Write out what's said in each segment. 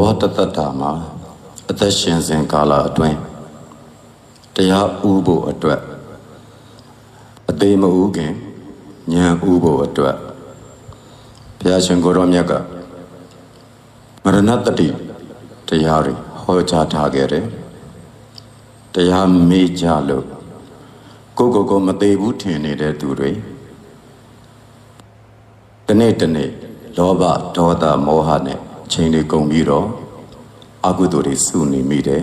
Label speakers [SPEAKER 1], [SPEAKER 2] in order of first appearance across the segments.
[SPEAKER 1] ဝတတ္တတာမှာအသက်ရှင်စဉ်ကာလအတွင်းတရားဥဖို့အတွက်အသေးမဥခင်ဉာဏ်ဥဖို့အတွက်ဘုရားရှင်ကိုရောမြတ်ကမရဏတတိတရားတွေဟောကြားထားခဲ့တယ်တရားမေ့ကြလို့ကိုယ့်ကိုယ်ကိုမသေးဘူးထင်နေတဲ့သူတွေတနေ့တနေ့လောဘဒေါသမောဟနဲ့အ ချိန်တွေကုန်ပြီးတော့အကုသိုလ်တွေစုနေမိတယ်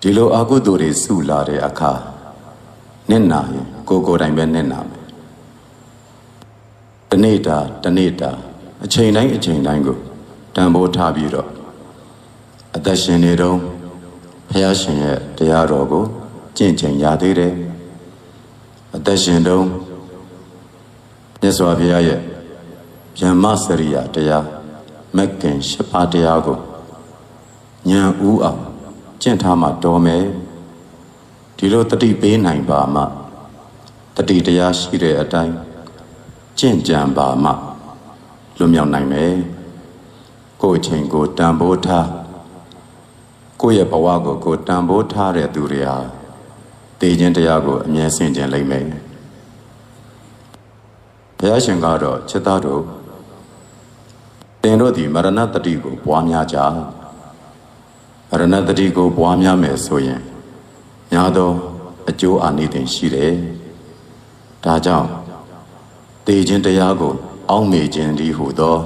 [SPEAKER 1] ဒီလိုအကုသိုလ်တွေစုလာတဲ့အခါနစ်နာရင်ကိုယ်ကိုယ်တိုင်ပဲနစ်နာမယ်တနေ့တာတနေ့တာအချိန်တိုင်းအချိန်တိုင်းကိုတန်ဖိုးထားပြီးတော့အသက်ရှင်နေတော့ဘုရားရှင်ရဲ့တရားတော်ကိုကျင့်ကြံရသေးတယ်အသက်ရှင်တော့မြတ်စွာဘုရားရဲ့ဗြဟ္မစရိယတရား မက်ကင်ရှစ်ပါးတရားကိုဉာဏ်ဥအောင်ကျင့်ထားမှတော်မယ်ဒီလိုတတိပေးနိုင်ပါမှတတိတရားရှိတဲ့အတိုင်းကျင့်ကြံပါမှလွတ်မြောက်နိုင်မယ်ကိုယ်ချင်းကိုတန်ဖိုးထားကိုယ့်ရဲ့ဘဝကိုကိုယ်တန်ဖိုးထားတဲ့သူတွေဟာတည်ခြင်းတရားကိုအမြဲဆင်ခြင်လိမ့်မယ်ဘုရားရှင်ကတော့ချက်သားတို့တ င်တို့သည်မရဏတတိကိုပွားများကြမရဏတတိကိုပွားများမယ်ဆိုရင်ညာသောအကျိုးအာနိသင်ရှိတယ်ဒါကြောင့်တည်ခြင်းတရားကို အောက်မေ့ခြင်းဒီဟုသော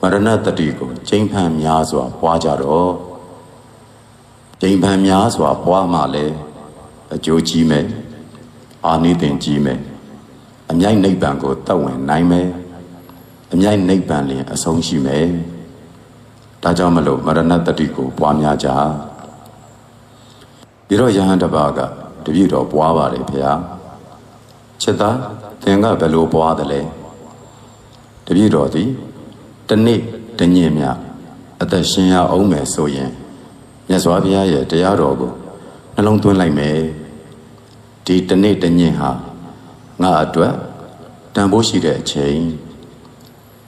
[SPEAKER 1] မရဏတတိကိုကျိမ့်ဖန်များစွာပွားကြတော့ကျိမ့်ဖန်များစွာပွားမှလည်းအကျိုးကြီးမယ်အာနိသင်ကြီးမယ်အမြိုက်နိဗ္ဗာန်ကိုတတ်ဝင်နိုင်မယ် အမြိုက်နိဗ္ဗာန်လျင်အဆုံးရှိမယ်ဒါကြောင့်မလို့မရဏတတိကိုပွားများကြပြီးတော့ယဟန်တစ်ပါးကတပြည့်တော်ပွားပါတယ်ဖေဟာချက်သားသင်ကဘယ်လိုပွားတယ်လဲတပြည့်တော်သည်တနေ့တညင်မြအသက်ရှင်ရအောင်မယ်ဆိုရင်မြတ်စွာဘုရားရဲ့တရားတော်ကိုနှလုံးသွင်းလိုက်မယ်ဒီတနေ့တညင်ဟာငါအတွက်တန်ဖိုးရှိတဲ့အချိန်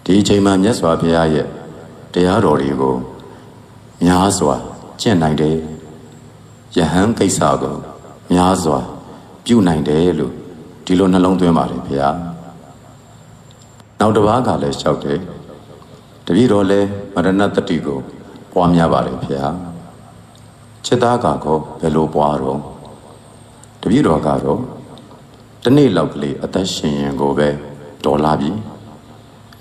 [SPEAKER 1] ဒီအချိန်မှာမြတ်စွာဘုရားရဲ့တရားတော်တွေကိုများစွာကျင့်နိုင်တယ်ယဟန်ကိစ္စကိုများစွာပြုနိုင်တယ်လို့ဒီလိုနှလုံးသွင်းပါတယ်ဘုရားနောက်တစ်ပါးကလည်းလျှောက်တယ်တပည့်တော်လည်းမရဏတတိကိုပွားများပါတယ်ဘုရားချက်သားကောဘယ်လိုပွားတော့တပည့်တော်ကတော့တနေ့လောက်ကလေးအသက်ရှင်ရင်ကိုပဲတော်လာပြီ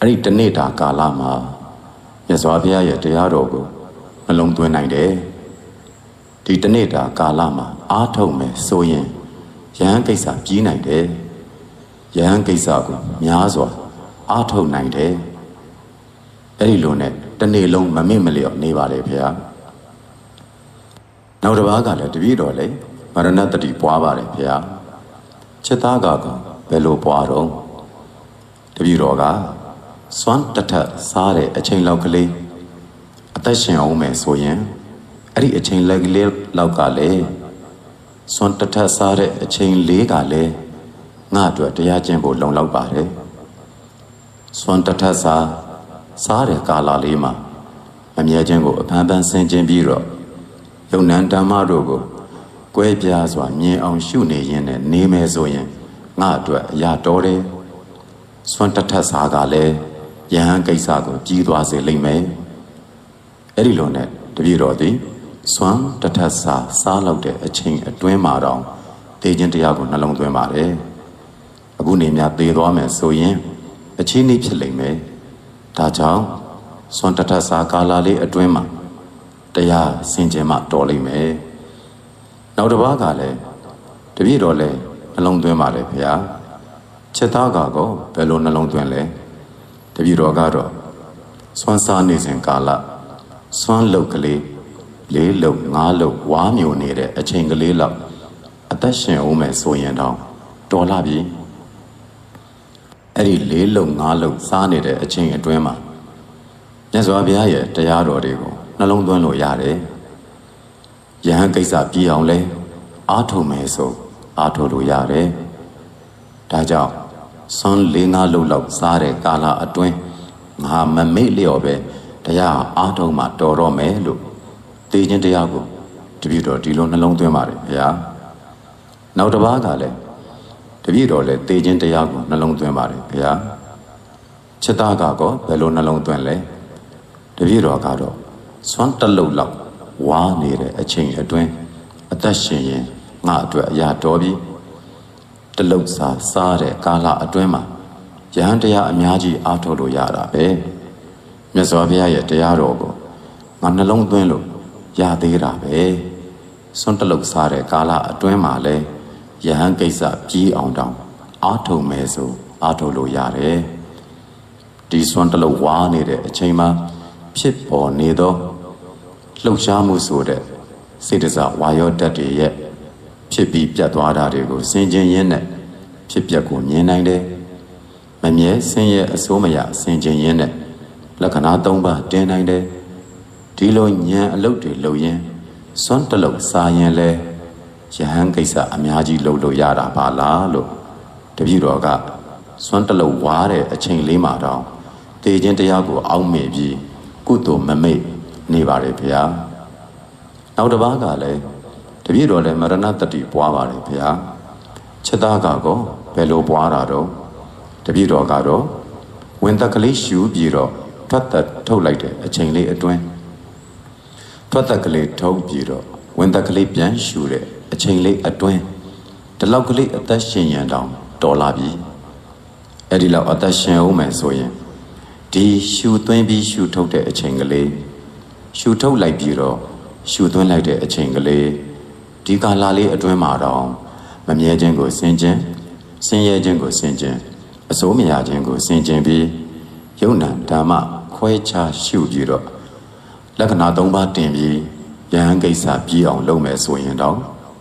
[SPEAKER 1] အဲ့ဒီတနေ့တာကာလမှာမြတ်စွာဘုရားရဲ့တရားတော်ကိုနှလုံးသွင်းနိုင်တယ်ဒီတနေ့တာကာလမှာအားထုတ်မယ်ဆိုရင်ယဟန်ကိစ္စပြီးနိုင်တယ်ယဟန်ကိစ္စကိုများစွာအားထုတ်နိုင်တယ်အဲ့ဒီလိုနဲ့တနေ့လုံးမမေ့မလျော့နေပါလေဖေဟာနောက်တစ်ပါးကလည်းတပည့်တော်လေမရဏတတိပွားပါတယ်ဖေဟာချက်သားကကဘယ်လိုပွားတော့တပည့်တော်က စွမ်းတထစားတဲ့အချိန်လောက်ကလေးအသက်ရှင်အောင်မယ်ဆိုရင်အဲ့ဒီအချိန်လက်ကလေးလောက်ကလည်းစွမ်းတထစားတဲ့အချိန်လေးကလည်းငါအတွက်တရားကျင့်ဖို့လုံလောက်ပါတယ်စွမ်းတထစားစားတဲ့ကာလလေးမှာအမြဲခြင်းကိုအဖန်ဖန်ဆင်ခြင်ပြီးတော့ယုံနံဓမ္မတို့ကိုကွဲပြားစွာမြင်အောင်ရှုနေရင်နဲ့နေမယ်ဆိုရင်ငါအတွက်အရာတော်တယ်စွန့်တထက်စားကလည်း ယဟန်ကိစ္စကိုကြီးသွားစေလိမ့်မယ်အဲ့ဒီလိုနဲ့တပည့်တော်သည်စွန့်တထက်စားစားလောက်တဲ့အချိန်အတွင်းမှာတော့တေခြင်းတရားကိုနှလုံးသွင်းပါတယ်အခုနေများသေသွားမယ်ဆိုရင်အချင်းဤဖြစ်လိမ့်မယ်ဒါကြောင့်စွန့်တထက်စားကာလလေးအတွင်းမှာတရားစင်ကြင်မှတော်လိမ့်မယ်နောက်တစ်ပါးကလည်းတပြည့်တော်လဲနှလုံးသွင်းပါလေဖေဟာချက်သားကောဘယ်လိုနှလုံးသွင်းလဲ တပြည့်တော်ကတော့စွမ်းစားနေစဉ်ကာလစွမ်းလုတ်ကလေးလေးလုတ်ငါးလုတ်ဝါမျိုးနေတဲ့အချိန်ကလေးလောက်အသက်ရှင်အောင်မယ်ဆိုရင်တော့တော်လာပြီအဲ့ဒီလေးလုတ်ငါးလုတ်စားနေတဲ့အချိန်အတွင်းမှာမြတ်စွာဘုရားရဲ့တရားတော်တွေကိုနှလုံးသွင်းလို့ရတယ်ယဟန်ကိစ္စပြည်အောင်လဲအားထုတ်မယ်ဆိုအားထုတ်လို့ရတယ်ဒါကြောင့် စွန်းလေးငါးလုံးလောက်စားတဲ့ကာလအတွင်းငါမမေ့လျော့ပဲတရားအားထုတ်မှတော်တော့မယ်လို့သိခြင်းတရားကိုတပည့်တော်ဒီလိုနှလုံးသွင်းပါတယ်ဗျာနောက်တစ်ပါးကလည်းတပည့်တော်လည်းသိခြင်းတရားကိုနှလုံးသွင်းပါတယ်ဗျာချစ်သားကကောဘယ်လိုနှလုံးသွင်းလဲတပည့်တော်ကတော့စွမ်းတလုတ်လောက်ဝါနေတဲ့အချိန်အတွင်းအသက်ရှင်ရင်ငါအတွက်အရာတော်ပြီ တလုတ်စာစားတဲ့ကာလအတွင်းမှာယဟန်တရားအများကြီးအားထုတ်လို့ရတာပဲမြတ်စွာဘုရားရဲ့တရားတော်ကိုငါနှလုံးသွင်းလို့ရသေးတာပဲစွန့်တလုတ်စားတဲ့ကာလအတွင်းမှာလဲယဟန်ကိစ္စကြီးအောင်တောင်အားထုတ်မယ်ဆိုအားထုတ်လို့ရတယ်ဒီစွန့်တလုတ်ဝါနေတဲ့အချိန်မှာဖြစ်ပေါ်နေသောလှုပ်ရှားမှုဆိုတဲ့စေတစာဝါယောတက်တွေရဲ့ ဖြစ်ပြီးပြတ်သွားတာတွေကိုစင်ကျင်ရင်းနဲ့ဖြစ်ပျက်ကိုမြင်နိုင်တယ်။မမြဲဆင်းရဲအစိုးမရစင်ကျင်ရင်းနဲ့လက္ခဏာ၃ပါးတင်နိုင်တယ်။ဒီလိုဉာဏ်အလုပ်တွေလုပ်ရင်စွန့်တလုတ်စားရင်လဲယဟန်ကိစ္စအများကြီးလုပ်လို့ရတာပါလားလို့တပည့်တော်ကစွန့်တလုတ်ဝါတဲ့အချိန်လေးမှာတော့တေခြင်းတရားကိုအောက်မေ့ပြီးကုသိုလ်မမေ့နေပါတယ်ဗျာ။နောက်တစ်ပါးကလည်း တပြည့်တော်လည်းမရဏတတိပွားပါတယ်ဗျာ။ချက်သားကကောဘယ်လိုပွားတာတော့တပြည့်တော်ကတော့ဝင်တက်ကလေးရှူပြီးတော့ထွက်သက်ထုတ်လိုက်တဲ့အချိန်လေးအတွင်းထွက်သက်ကလေးထုတ်ပြီးတော့ဝင်သက်ကလေးပြန်ရှူတဲ့အချိန်လေးအတွင်းဒီလောက်ကလေးအသက်ရှင်ရန်တောင်တော်လာပြီအဲ့ဒီလောက်အသက်ရှင်အောင်မယ်ဆိုရင်ဒီရှူသွင်းပြီးရှူထုတ်တဲ့အချိန်ကလေးရှူထုတ်လိုက်ပြီးတော့ရှူသွင်းလိုက်တဲ့အချိန်ကလေး ဒီကာလလေးအတွင်းမှာတော့မမြဲခြင်းကိုစင်ကျင်ဆင်းရဲခြင်းကိုစင်ကျင်အစိုးမရခြင်းကိုစင်ကျင်ပြီးယုံနာဓမ္မခွဲခြားရှုပြီးတော့လက္ခဏာ၃ပါးတင်ပြီးယဟန်ကိစ္စပြီးအောင်လုပ်မယ်ဆိုရင်တော့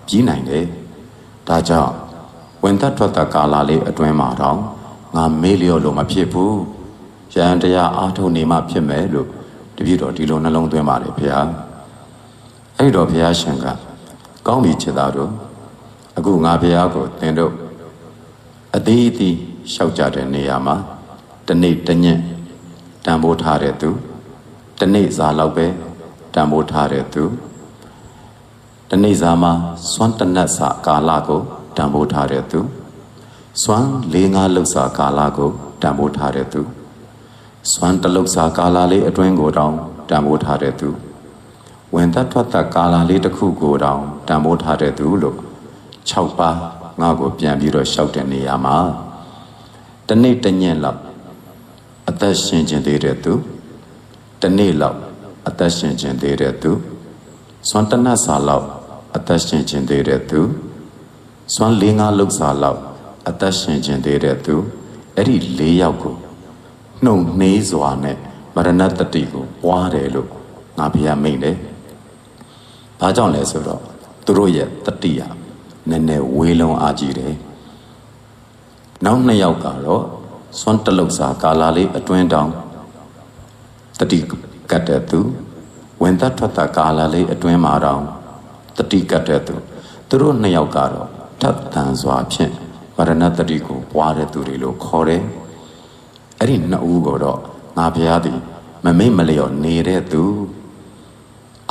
[SPEAKER 1] ပြီးနိုင်တယ်ဒါကြောင့်ဝင်သက်ထွက်သက်ကာလလေးအတွင်းမှာတော့ငါမေးလျော့လို့မဖြစ်ဘူးယဟန်တရားအားထုတ်နေမှဖြစ်မယ်လို့တပည့်တော်ဒီလိုနှလုံးသွင်းပါတယ်ဖေဟာအဲ့တော့ဘုရားရှင်က ကောင်းပြီချစ်သားတို့အခုငါဘုရားကိုသင်တို့အသေးအသေးလျှောက်ကြတဲ့နေရာမှာတနေ့တညက်တန်ဖိုးထားတဲ့သူတနေ့စာလောက်ပဲတန်ဖိုးထားတဲ့သူတနေ့စာမှာစွမ်းတနတ်စာကာလကိုတန်ဖိုးထားတဲ့သူစွမ်းလေးငါလောက်စာကာလကိုတန်ဖိုးထားတဲ့သူစွမ်းတလောက်စာကာလလေးအတွင်းကိုတောင်တန်ဖိုးထားတဲ့သူ ဝင်သက်ထွက်သက်ကာလလေးတစ်ခုကိုတောင်တန်ဖိုးထားတဲ့သူလို့6ပါးငါ့ကိုပြန်ပြီးတော့ရှောက်တဲ့နေရာမှာတနေ့တညက်လောက်အသက်ရှင်ခြင်းသေးတဲ့သူတနေ့လောက်အသက်ရှင်ခြင်းသေးတဲ့သူစွမ်းတနတ်စာလောက်အသက်ရှင်ခြင်းသေးတဲ့သူစွမ်းလေးငါလောက်စာလောက်အသက်ရှင်ခြင်းသေးတဲ့သူအဲ့ဒီ၄ယောက်ကိုနှုံနှေးစွာနဲ့မရဏတတိကိုပွားတယ်လို့ငါဘုရားမိန့်တယ်။ ဘာကြောင့်လဲဆိုတော့သူတို့ရဲ့တတိယနည်းနည်းဝေးလုံးအားကြီးတယ်။နောက်နှစ်ယောက်ကတော့စွန့်တလုတ်စာကာလာလေးအတွင်းတောင်တတိကတ်တဲ့သူဝင်သက်ထွက်သက်ကာလာလေးအတွင်းမှာတောင်တတိကတ်တဲ့သူသူတို့နှစ်ယောက်ကတော့ထပ်တန်စွာဖြင့်ဗရဏတတိကိုပွားတဲ့သူတွေလို့ခေါ်တယ်။အဲ့ဒီနှစ်ဦးကိုတော့ငါဘုရားသည်မမိတ်မလျော်နေတဲ့သူ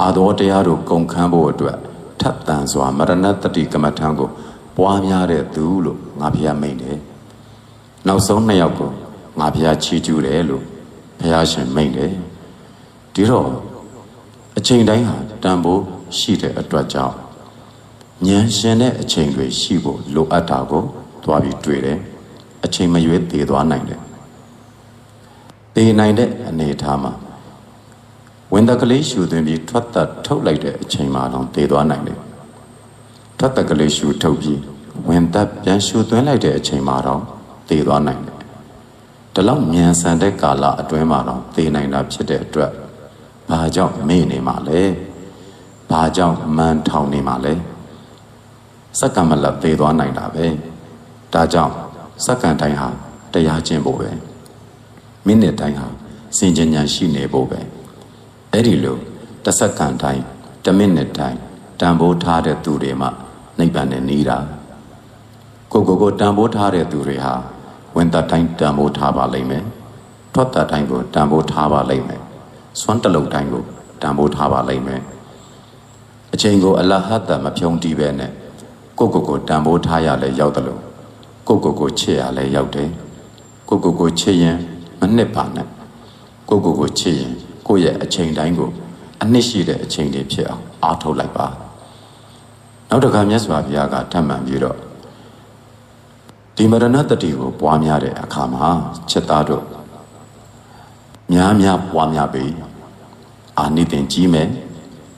[SPEAKER 1] အာသောတရားတို့ကုန်ခန်းဖို့အတွက်ထပ်တန်စွာမရဏတတိကမ္မထံကိုပွားများတဲ့သူလို့ငါဘုရားမိန့်တယ်။နောက်ဆုံးနှစ်ယောက်ကိုငါဘုရားချီးကျူးတယ်လို့ဘုရားရှင်မိန့်တယ်။ဒီတော့အချိန်တိုင်းဟာတန်ဖိုးရှိတဲ့အတွက်ကြောင့်ဉာဏ်ရှင်တဲ့အချိန်တွေရှိဖို့လိုအပ်တာကိုသွားပြီးတွေ့တယ်။အချိန်မရွေးတည်သွားနိုင်တယ်။တည်နိုင်တဲ့အနေအထားမှာ ဝင်တကလေးရှူသွင်းပြီးထွက်သက်ထုတ်လိုက်တဲ့အချိန်မှာတော့တည်သွားနိုင်တယ်။ထွက်သက်ကလေးရှူထုတ်ပြီးဝင်သက်ပြန်ရှူသွင်းလိုက်တဲ့အချိန်မှာတော့တည်သွားနိုင်တယ်။ဒီလောက်မြန်ဆန်တဲ့ကာလအတွင်းမှာတော့တည်နိုင်တာဖြစ်တဲ့အတွက်ဘာကြောင့်မေ့နေမှာလဲ။ဘာကြောင့်မန်ထောင်နေမှာလဲ။စက္ကန့်မလတ်တည်သွားနိုင်တာပဲ။ဒါကြောင့်စက္ကန့်တိုင်းဟာတရားကျင့်ဖို့ပဲ။မိနစ်တိုင်းဟာစင်ကြဉာဏ်ရှိနေဖို့ပဲ။ အဲ့ဒီလိုတစ်စက္ကန့်တိုင်းတစ်မိနစ်တိုင်းတန်ဖိုးထားတဲ့သူတွေမှနိဗ္ဗာန်နဲ့နေတာကိုကိုကိုတန်ဖိုးထားတဲ့သူတွေဟာဝင်သက်တိုင်းတန်ဖိုးထားပါလိမ့်မယ်ထွက်သက်တိုင်းကိုတန်ဖိုးထားပါလိမ့်မယ်စွမ်းတလုံးတိုင်းကိုတန်ဖိုးထားပါလိမ့်မယ်အချိန်ကိုအလဟတ်တမဖြုံတီးပဲနဲ့ကိုကိုကိုတန်ဖိုးထားရလဲရောက်တယ်လို့ကိုကိုကိုချစ်ရလဲရောက်တယ်ကိုကိုကိုချစ်ရင်မနှစ်ပါနဲ့ကိုကိုကိုချစ်ရင် ကိုယ့်ရဲ့အချိန်တိုင်းကိုအနှစ်ရှိတဲ့အချိန်တွေဖြစ်အောင်အားထုတ်လိုက်ပါနောက်တစ်ခါမြတ်စွာဘုရားကထပ်မံပြီးတော့ဒီမရဏတတိကိုပွားများတဲ့အခါမှာချက်သားတို့များများပွားများပြီအာနိသင်ကြီးမယ်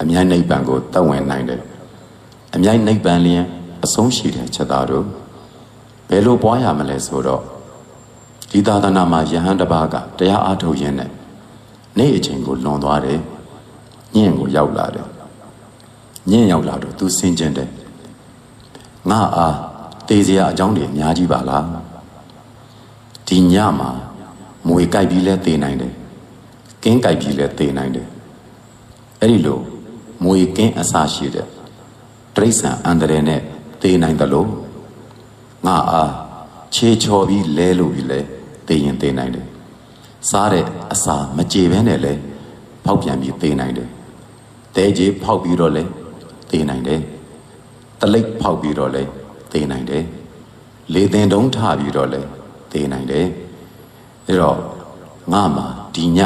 [SPEAKER 1] အမြိုင်နိဗ္ဗာန်ကိုတတ်ဝင်နိုင်တယ်အမြိုင်နိဗ္ဗာန်လျင်အဆုံးရှိတဲ့ချက်သားတို့ဘယ်လိုပွားရမလဲဆိုတော့ဒီသာသနာမှာယဟန်တစ်ပါးကတရားအားထုတ်ရင်းနဲ့ နေ့အချိန်ကိုလွန်သွားတယ်ညင်ကိုရောက်လာတယ်ညင်ရောက်လာတော့သူစင်ကျင်တယ်ငါအားတေးစရာအကြောင်းတွေအများကြီးပါလားဒီညမှာမွေကြိုက်ပြီးလဲတေးနိုင်တယ်ကင်းကြိုက်ပြီးလဲတေးနိုင်တယ်အဲ့ဒီလိုမွေကင်းအစာရှိတဲ့တရိษံအန္တရာယ်နဲ့တေးနိုင်တယ်လို့ငါအားခြေချော်ပြီးလဲလို့ပြီးလဲတေးရင်တေးနိုင်တယ် စားတဲ့အစာမကြေဘဲနဲ့လဲဖောက်ပြန်ပြီးတေးနိုင်တယ်တဲကြီးဖောက်ပြီးတော့လဲတေးနိုင်တယ်တလိပ်ဖောက်ပြီးတော့လဲတေးနိုင်တယ်လေသင်တုံးထပြီးတော့လဲတေးနိုင်တယ်အဲ့တော့ငါမှာဒီည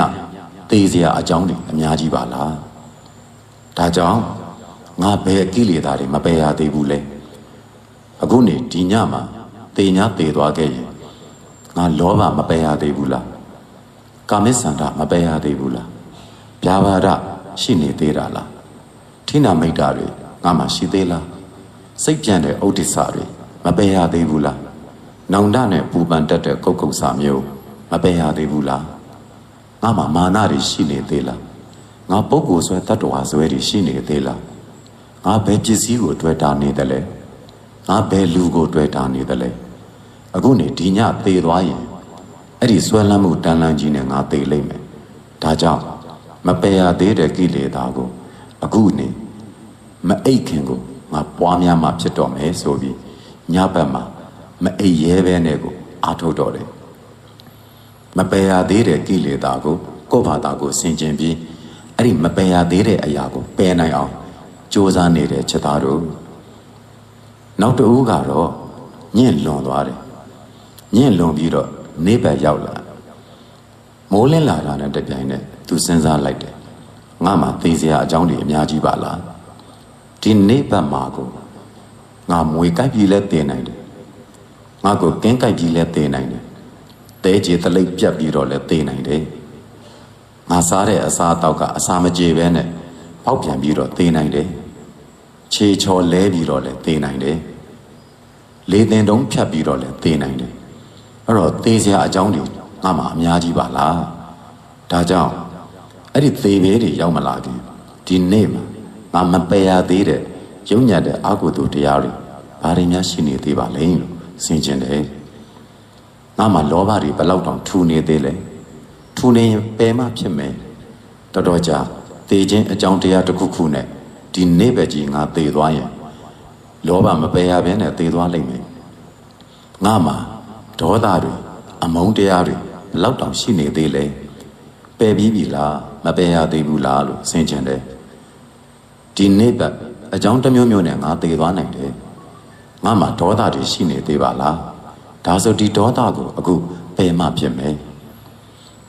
[SPEAKER 1] တေးစရာအကြောင်းတွေအများကြီးပါလားဒါကြောင့်ငါဘယ်ကိလေသာတွေမပယ်ရသေးဘူးလဲအခုနေဒီညမှာတေညာတေသွားခဲ့ရင်ငါလောဘမပယ်ရသေးဘူးလား ကာမိစန္ဒမပယ်ရသေးဘူးလားဗျာပါဒရှိနေသေးတာလားထိနာမိတ်တာတွေငါမှရှိသေးလားစိတ်ကြံတဲ့ဥဒိစ္စတွေမပယ်ရသေးဘူးလားနောင်တနဲ့ပူပန်တက်တဲ့ကုတ်ကုတ်စာမျိုးမပယ်ရသေးဘူးလားငါမှမာနတွေရှိနေသေးလားငါပုဂ္ဂိုလ်ဆွဲတတ္တဝါဆွဲတွေရှိနေသေးလားငါဘယ်ပစ္စည်းကိုတွေ့တာနေတယ်လဲငါဘယ်လူကိုတွေ့တာနေတယ်လဲအခုနေဒီညသေသွားရင် အဲ့ဒီဆွဲလန်းမှုတန်လန်းကြီးနဲ့ငါသေလိမ့်မယ်ဒါကြောင့်မပယ်ရသေးတဲ့ကိလေသာကိုအခုနေမအိတ်ခင်ကိုငါပွားများမှဖြစ်တော့မယ်ဆိုပြီးညဘက်မှာမအိတ်ရဲပဲနဲ့ကိုအာထုတ်တော့တယ်မပယ်ရသေးတဲ့ကိလေသာကိုကိုယ့်ဘာသာကိုဆင်ခြင်ပြီးအဲ့ဒီမပယ်ရသေးတဲ့အရာကိုပယ်နိုင်အောင်ကြိုးစားနေတဲ့ချက်သားတို့နောက်တစ်ဦးကတော့ညင့်လွန်သွားတယ်ညင့်လွန်ပြီးတော့ နေဘက်ရောက်လာမိုးလင်းလာတာနဲ့တပြိုင်နက်သူစဉ်းစားလိုက်တယ်ငါမှသိစရာအကြောင်းတွေအများကြီးပါလားဒီနေဘက်မှာကိုငါမွေကြိုက်ပြီးလဲတင်နိုင်တယ်ငါကိုကင်းကြိုက်ပြီးလဲတင်နိုင်တယ်တဲကြေတလိပ်ပြတ်ပြီးတော့လဲတင်နိုင်တယ်ငါစားတဲ့အစာအတော့ကအစာမကြေပဲနဲ့ပေါက်ပြန်ပြီးတော့တင်နိုင်တယ်ခြေချော်လဲပြီးတော့လဲတင်နိုင်တယ်လေတင်တုံးဖြတ်ပြီးတော့လဲတင်နိုင်တယ် အဲ့တော့သေစရာအကြောင်းတွေငါမှအများကြီးပါလားဒါကြောင့်အဲ့ဒီသေဘေးတွေရောက်မလာခင်ဒီနေ့မှာငါမပယ်ရသေးတဲ့ယုံညံ့တဲ့အကုသိုလ်တရားတွေဘာတွေများရှိနေသေးပါလဲလို့ဆင်ခြင်တယ်ငါမှလောဘတွေဘလောက်တောင်ထူနေသေးလဲထူနေရင်ပယ်မှဖြစ်မယ်တော်တော်ကြာသေခြင်းအကြောင်းတရားတစ်ခုခုနဲ့ဒီနေ့ပဲကြီးငါသေသွားရင်လောဘမပယ်ရဘဲနဲ့သေသွားလိမ့်မယ်ငါမှ ဒေါသတွေအမုန်းတရားတွေဘလောက်တောင်ရှိနေသေးလဲပယ်ပြီးပြီလားမပယ်ရသေးဘူးလားလို့ဆင်ခြင်တယ်ဒီနေ့ပဲအကြောင်းတစ်မျိုးမျိုးနဲ့ငါသေသွားနိုင်တယ်ငါမှဒေါသတွေရှိနေသေးပါလားဒါဆိုဒီဒေါသကိုအခုပယ်မှဖြစ်မယ်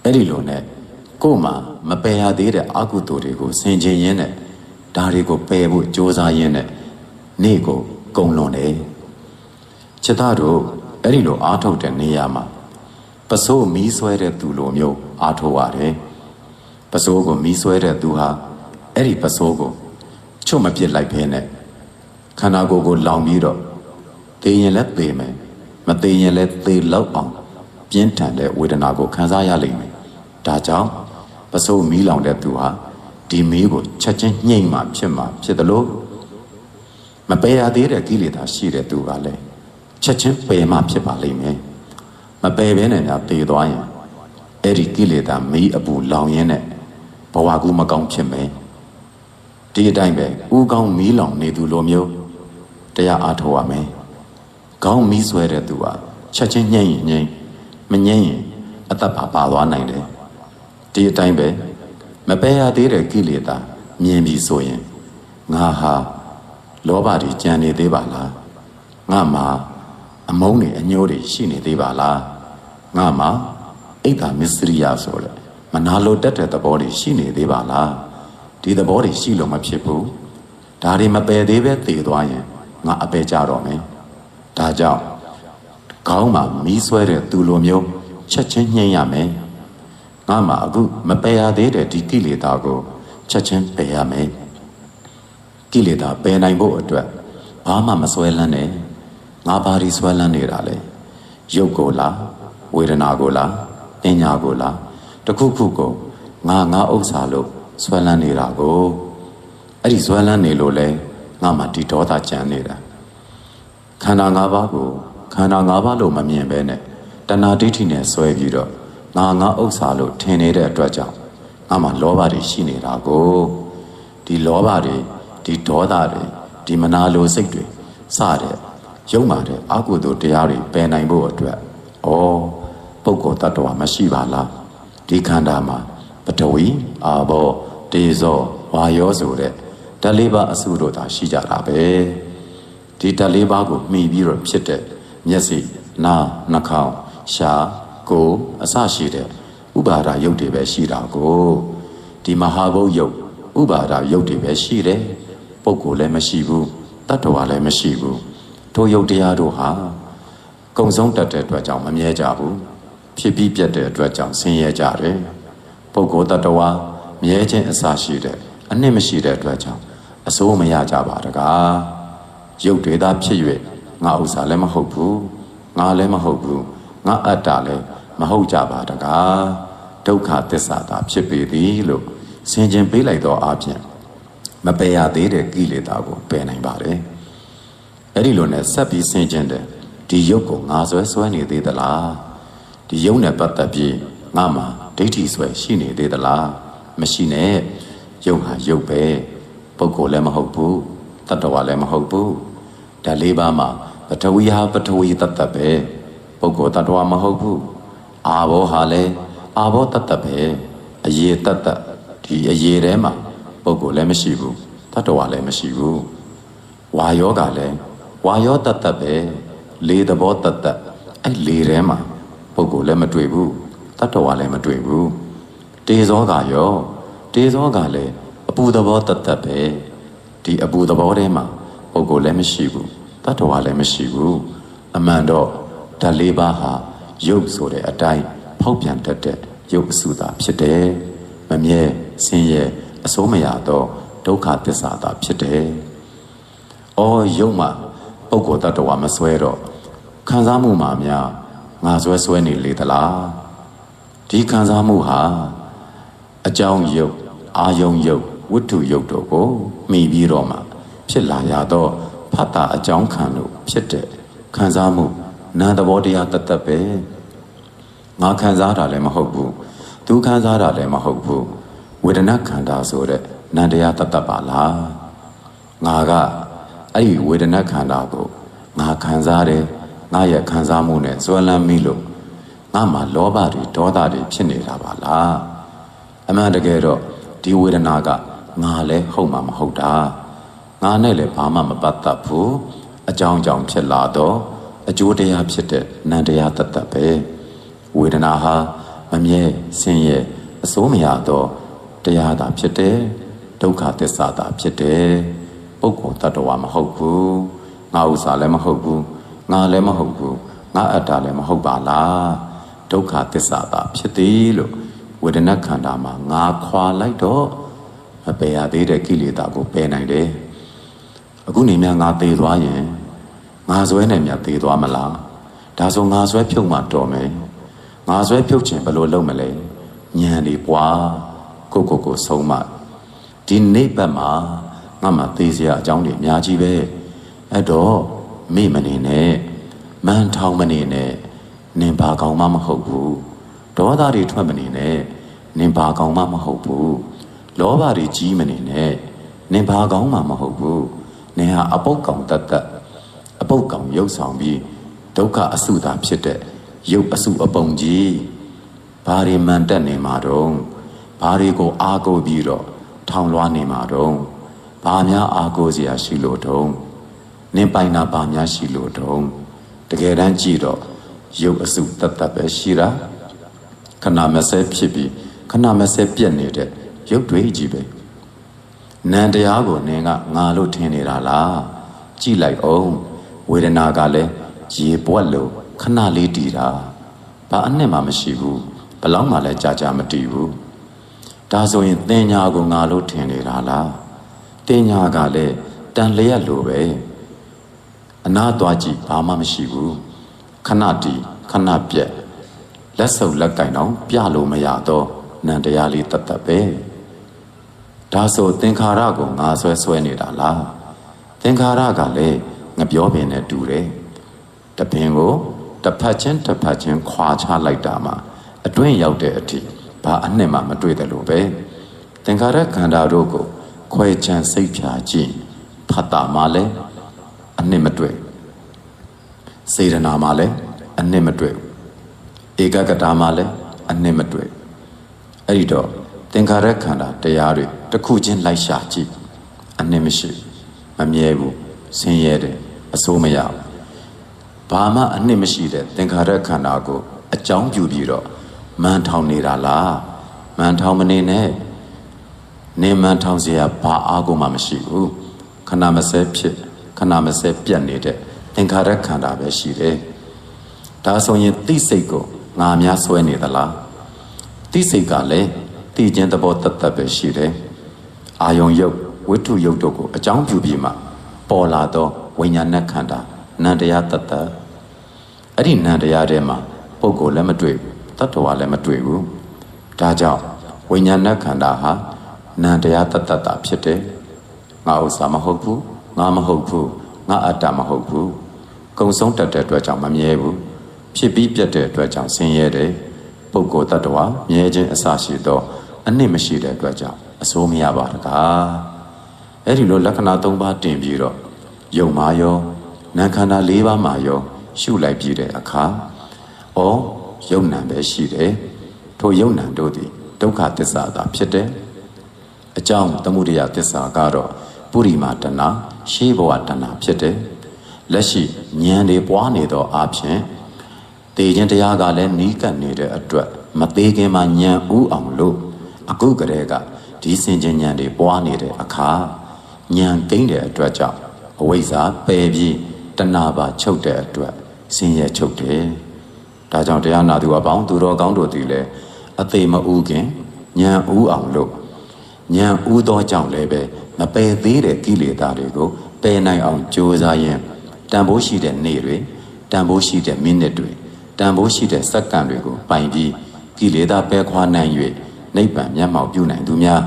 [SPEAKER 1] အဲ့ဒီလိုနဲ့ကို့မှာမပယ်ရသေးတဲ့အကုသိုလ်တွေကိုဆင်ခြင်ရင်းနဲ့ဒါတွေကိုပယ်ဖို့ကြိုးစားရင်းနဲ့နေ့ကိုကုံလွန်တယ်ချစ်သားတို့ အဲ့ဒီလိုအားထုတ်တဲ့နေရာမှာပစိုးမီးဆွဲတဲ့သူလိုမျိုးအားထုတ်ရတယ်ပစိုးကိုမီးဆွဲတဲ့သူဟာအဲ့ဒီပစိုးကိုချွတ်မပြစ်လိုက်ဖဲနဲ့ခန္ဓာကိုယ်ကိုလောင်ပြီးတော့သေရင်လည်းသေမယ်မသေရင်လည်းသေလောက်အောင်ပြင်းထန်တဲ့ဝေဒနာကိုခံစားရလိမ့်မယ်ဒါကြောင့်ပစိုးမီးလောင်တဲ့သူဟာဒီမီးကိုချက်ချင်းညှိမ့်မှဖြစ်မှဖြစ်တယ်လို့မပယ်ရသေးတဲ့ကိလေသာရှိတဲ့သူကလည်း ချက်ချင်းပယ်မှဖြစ်ပါလိမ့်မယ်မပယ်ဘဲနဲ့ညာတည်သွားရင်အဲ့ဒီကိလေသာမီးအပူလောင်ရင်းနဲ့ဘဝကူမကောင်းဖြစ်မယ်ဒီအတိုင်းပဲဥကောင်းမီးလောင်နေသူလိုမျိုးတရားအားထုတ်ရမယ်ကောင်းမီးဆွဲတဲ့သူဟာချက်ချင်းညှိမ့်ရင်ညှိမ့်မငြိမ့်ရင်အသက်ပါပါသွားနိုင်တယ်ဒီအတိုင်းပဲမပယ်ရသေးတဲ့ကိလေသာမြင်ပြီဆိုရင်ငါဟာလောဘတွေကြံနေသေးပါလားငါမှာ အမုန်းတွေအညှိုးတွေရှိနေသေးပါလားငါမှာအိတ်တာမစ္စရိယဆိုတဲ့မနာလိုတတ်တဲ့သဘောတွေရှိနေသေးပါလားဒီသဘောတွေရှိလို့မဖြစ်ဘူးဒါတွေမပယ်သေးပဲတည်သွားရင်ငါအပယ်ကြတော့မယ်ဒါကြောင့်ခေါင်းမှာမီးဆွဲတဲ့သူလိုမျိုးချက်ချင်းညှိရမယ်ငါမှာအခုမပယ်ရသေးတဲ့ဒီကိလေသာကိုချက်ချင်းပယ်ရမယ်ကိလေသာပယ်နိုင်ဖို့အတွက်ဘာမှမဆွဲလန်းနဲ့ ငါဘာဒီဆွဲလန်းနေတာလဲရုပ်ကိုလားဝေဒနာကိုလားပညာကိုလားတစ်ခုခုကိုငါငါဥစ္စာလို့ဆွဲလန်းနေတာကိုအဲ့ဒီဆွဲလန်းနေလို့လဲငါမှဒီဒေါသကြံနေတာခန္ဓာ၅ပါးကိုခန္ဓာ၅ပါးလို့မမြင်ပဲနဲ့တဏှာဒိဋ္ဌိနဲ့ဆွဲပြီးတော့ငါငါဥစ္စာလို့ထင်နေတဲ့အတွက်ကြောင့်ငါမှလောဘတွေရှိနေတာကိုဒီလောဘတွေဒီဒေါသတွေဒီမနာလိုစိတ်တွေစတဲ့ ရုံမာတဲ့အကုသိုလ်တရားတွေပယ်နိုင်ဖို့အတွက်ဩပုဂ္ဂိုလ်တ attva မရှိပါလားဒီခန္ဓာမှာပထဝီအာဘောတေဇောဝါယောဆိုတဲ့ဓာတ်လေးပါအစုတို့သာရှိကြတာပဲဒီဓာတ်လေးပါကိုမှီပြီးတော့ဖြစ်တဲ့မျက်စိနားနှာခေါင်းရှားကိုယ်အစရှိတဲ့ဥပါဒာယုတ်တွေပဲရှိတာကိုဒီမဟာဘုတ်ယုတ်ဥပါဒာယုတ်တွေပဲရှိတယ်ပုဂ္ဂိုလ်လည်းမရှိဘူးတ attva လည်းမရှိဘူး ထိုယုတ်တရားတို့ဟာကုံဆုံးတတ်တဲ့အတွက်ကြောင့်မမြဲကြဘူးဖြစ်ပြီးပြတ်တဲ့အတွက်ကြောင့်ဆင်းရဲကြတယ်ပုဂ္ဂိုလ်တ attva မြဲခြင်းအစရှိတဲ့အနှစ်မရှိတဲ့အတွက်ကြောင့်အစိုးမရကြပါတကားရုပ်တွေသာဖြစ်၍ငါဥစ္စာလည်းမဟုတ်ဘူးငါလည်းမဟုတ်ဘူးငါအတ္တလည်းမဟုတ်ကြပါတကားဒုက္ခသစ္စာသာဖြစ်ပေသည်လို့ဆင်ခြင်ပေးလိုက်သောအပြင်မပယ်ရသေးတဲ့ကိလေသာကိုပယ်နိုင်ပါတယ် အဲ့ဒီလိုနဲ့ဆက်ပြီးဆင်ခြင်တယ်ဒီရုပ်ကိုငါဆွဲဆွဲနေသေးသလားဒီရုပ်နဲ့ပတ်သက်ပြီးငါမှာဒိဋ္ဌိဆွဲရှိနေသေးသလားမရှိနဲ့ရုပ်ဟာရုပ်ပဲပုဂ္ဂိုလ်လည်းမဟုတ်ဘူးတတ္တဝါလည်းမဟုတ်ဘူးဒါလေးပါးမှာပထဝီဟာပထဝီတတ္တပဲပုဂ္ဂိုလ်တ attva မဟုတ်ဘူးအာဘောဟာလည်းအာဘောတတ္တပဲအရေတတ္တဒီအရေထဲမှာပုဂ္ဂိုလ်လည်းမရှိဘူးတတ္တဝါလည်းမရှိဘူးဝါယောကလည်း ဝါယောတတ္တပဲလေသဘောတတ္တအဲ့လေထဲမှာပုဂ္ဂိုလ်လည်းမတွေ့ဘူးတတ္တဝါလည်းမတွေ့ဘူးတေဇောကရောတေဇောကလည်းအပူသဘောတတ္တပဲဒီအပူသဘောထဲမှာပုဂ္ဂိုလ်လည်းမရှိဘူးတတ္တဝါလည်းမရှိဘူးအမှန်တော့ဓာတ်လေးပါးဟာရုပ်ဆိုတဲ့အတိုင်းဖောက်ပြန်တတ်တဲ့ရုပ်အစုသာဖြစ်တယ်မမြဲဆင်းရဲအစိုးမရတော့ဒုက္ခသစ္စာသာဖြစ်တယ်။အော်ရုပ်မှာ ပုဂ္ဂိုလ်တ attva မဆွဲတော့ခံစားမှုမှာများငါဆွဲဆွဲနေလေသလားဒီခံစားမှုဟာအကြောင်းရုပ်အာယုံရုပ်ဝတ္ထုရုပ်တို့ကိုမှီပြီးတော့မှဖြစ်လာရတော့ဖတ်တာအကြောင်းခံလို့ဖြစ်တဲ့ခံစားမှုနာမ်သဘောတရားတသက်ပဲငါခံစားတာလည်းမဟုတ်ဘူးသူခံစားတာလည်းမဟုတ်ဘူးဝေဒနာခန္ဓာဆိုတဲ့နာမ်တရားတသက်ပါလားငါက အဲ့ဒီဝေဒနာခန္ဓာကိုငါခံစားတယ်ငါရဲ့ခံစားမှုနဲ့စွဲလန်းမိလို့ငါမှာလောဘတွေဒေါသတွေဖြစ်နေတာပါလားအမှန်တကယ်တော့ဒီဝေဒနာကငါလည်းဟုတ်မှာမဟုတ်တာငါနဲ့လည်းဘာမှမပတ်သက်ဘူးအကြောင်းကြောင့်ဖြစ်လာတော့အကျိုးတရားဖြစ်တဲ့နန္တရားတတ်တတ်ပဲဝေဒနာဟာမမြဲဆင်းရဲအစိုးမရတော့တရားသာဖြစ်တယ်ဒုက္ခသစ္စာသာဖြစ်တယ် ပုဂ္ဂိုလ်တ attva မဟုတ်ဘူးငါဥစ္စာလည်းမဟုတ်ဘူးငါလည်းမဟုတ်ဘူးငါအတ္တလည်းမဟုတ်ပါလားဒုက္ခသစ္စာသာဖြစ်သည်လို့ဝေဒနာခန္ဓာမှာငါခွာလိုက်တော့မပယ်ရသေးတဲ့ကိလေသာကိုပယ်နိုင်တယ်အခုနေများငါသေသွားရင်ငါဆွဲနဲ့မြတ်သေးသွားမလားဒါဆိုငါဆွဲဖြုတ်မှတော်မယ်ငါဆွဲဖြုတ်ခြင်းဘယ်လိုလုပ်မလဲညံနေပွားကိုကိုကိုဆုံးမဒီနိဗ္ဗာန်မှာ ငါမှသေစရာအကြောင်းတွေအများကြီးပဲအဲ့တော့မိမနေနဲ့မန်ထောင်မနေနဲ့နင်ဘာကောင်မှမဟုတ်ဘူးဒေါသတွေထွက်မနေနဲ့နင်ဘာကောင်မှမဟုတ်ဘူးလောဘတွေကြီးမနေနဲ့နင်ဘာကောင်မှမဟုတ်ဘူးနင်ဟာအပုတ်ကောင်တတ်တတ်အပုတ်ကောင်ရုပ်ဆောင်ပြီးဒုက္ခအစုသာဖြစ်တဲ့ရုပ်အစုအပုံကြီးဘာတွေမှန်တက်နေမှာတော့ဘာတွေကိုအားကိုးပြီးတော့ထောင်လွှားနေမှာတော့ ဘာများအားကိုးစရာရှိလို့တုံးနင်းပိုင်နာဘာများရှိလို့တုံးတကယ်တမ်းကြည့်တော့ရုပ်အစုတတ်တတ်ပဲရှိတာခဏမစဲဖြစ်ပြီးခဏမစဲပြက်နေတဲ့ရုပ်တွေကြီးပဲနန္တရားကိုနင်းကငါလို့ထင်နေတာလားကြည့်လိုက်အောင်ဝေဒနာကလည်းရေပွက်လို့ခဏလေးတည်တာဘာအနှစ်မှမရှိဘူးဘလောက်မှလည်းကြာကြာမတည်ဘူးဒါဆိုရင်တင်ညာကိုငါလို့ထင်နေတာလား တင်ညာကလည်းတန်လျက်လိုပဲအနာသွားကြည့်ဘာမှမရှိဘူးခဏတည်ခဏပြက်လက်စုပ်လက်ကင်တော့ပြလို့မရတော့နန္တရားလေးတတ်တတ်ပဲဒါဆိုသင်္ခါရကိုငါဆွဲဆွဲနေတာလားသင်္ခါရကလည်းငပြောပင်နဲ့တူတယ်တပင်ကိုတစ်ဖက်ချင်းတစ်ဖက်ချင်းခွာချလိုက်တာမှာအတွင်းရောက်တဲ့အထိဘာအနှစ်မှမတွေ့တယ်လို့ပဲသင်္ခါရခန္ဓာတို့ကို ခွဲချမ်းစိတ်ဖြာကြည့်ဖတ်တာမှလည်းအနှစ်မတွေ့စေရနာမှလည်းအနှစ်မတွေ့ဧကဂတာမှလည်းအနှစ်မတွေ့အဲ့ဒီတော့သင်္ခါရခန္ဓာတရားတွေတစ်ခုချင်းလိုက်ရှာကြည့်အနှစ်မရှိမမြဲဘူးဆင်းရဲတယ်အစိုးမရဘူးဘာမှအနှစ်မရှိတဲ့သင်္ခါရခန္ဓာကိုအကြောင်းပြုပြီးတော့မန်ထောင်နေတာလားမန်ထောင်မနေနဲ့ နေမန်ထောင်စရာဘာအားကိုမှမရှိဘူးခဏမစဲဖြစ်ခဏမစဲပြတ်နေတဲ့သင်္ခါရခန္ဓာပဲရှိတယ်ဒါဆိုရင်သိစိတ်ကိုငါများဆွဲနေသလားသိစိတ်ကလည်းသိခြင်းသဘောတသက်ပဲရှိတယ်အာယုံယုတ်ဝိတုယုတ်တို့ကိုအကြောင်းပြုပြီးမှပေါ်လာသောဝိညာဏခန္ဓာနန္တရားတသက်အဲ့ဒီနန္တရားထဲမှာပုဂ္ဂိုလ်လည်းမတွေ့ဘူးတ attva လည်းမတွေ့ဘူးဒါကြောင့်ဝိညာဏခန္ဓာဟာ နန္တရားတတ်တတ်တာဖြစ်တယ်ငါဥစ္စာမဟုတ်ဘူးငါမဟုတ်ဘူးငါအတ္တမဟုတ်ဘူးကုံဆုံးတတ်တဲ့အတွက်ကြောင့်မမြဲဘူးဖြစ်ပြီးပြတ်တဲ့အတွက်ကြောင့်ဆင်းရဲတယ်ပုဂ္ဂိုလ်တ attva မြဲခြင်းအစရှိသောအနှစ်မရှိတဲ့အတွက်ကြောင့်အစိုးမရပါတကားအဲ့ဒီလိုလက္ခဏာ၃ပါးတင်ပြီးတော့ယုံမာယောနာခန္ဓာ၄ပါးမှာယောရှုလိုက်ပြီးတဲ့အခါဩယုံနံပဲရှိတယ်ထိုယုံနံတို့သည်ဒုက္ခသစ္စာသာဖြစ်တယ် အကြောင်းသမုဒယသစ္စာကတော့ပုရိမာတဏရှေးဘဝတဏဖြစ်တယ်လက်ရှိဉာဏ်တွေပွားနေသောအဖြစ်တေခြင်းတရားကလည်းနီးကပ်နေတဲ့အတွက်မသေးခင်မှာဉာဏ်ဥအောင်လို့အခုကတည်းကဒီစင်ခြင်းဉာဏ်တွေပွားနေတဲ့အခါဉာဏ်ကိန်းတဲ့အတွက်ကြောင့်အဝိဇ္ဇာပယ်ပြီးတဏှာပါချုပ်တဲ့အတွက်ဆင်းရဲချုပ်တယ်။ဒါကြောင့်တရားနာသူအပေါင်းသူတော်ကောင်းတို့သည်လည်းအသေးမဥခင်ဉာဏ်ဥအောင်လို့ ဉာဏ်ဥသောကြောင့်လည်းပဲမပယ်သေးတဲ့ကိလေသာတွေကိုပယ်နိုင်အောင်ကြိုးစားရင်တန်ဖိုးရှိတဲ့နေ့တွေတန်ဖိုးရှိတဲ့မိနစ်တွေတန်ဖိုးရှိတဲ့စက္ကန့်တွေကိုပိုင်ပြီးကိလေသာပယ်ခွာနိုင်၍နိဗ္ဗာန်မျက်မှောက်ပြုနိုင်သူများ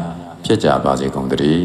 [SPEAKER 1] ဖြစ်ကြပါစေကုန်သတည်း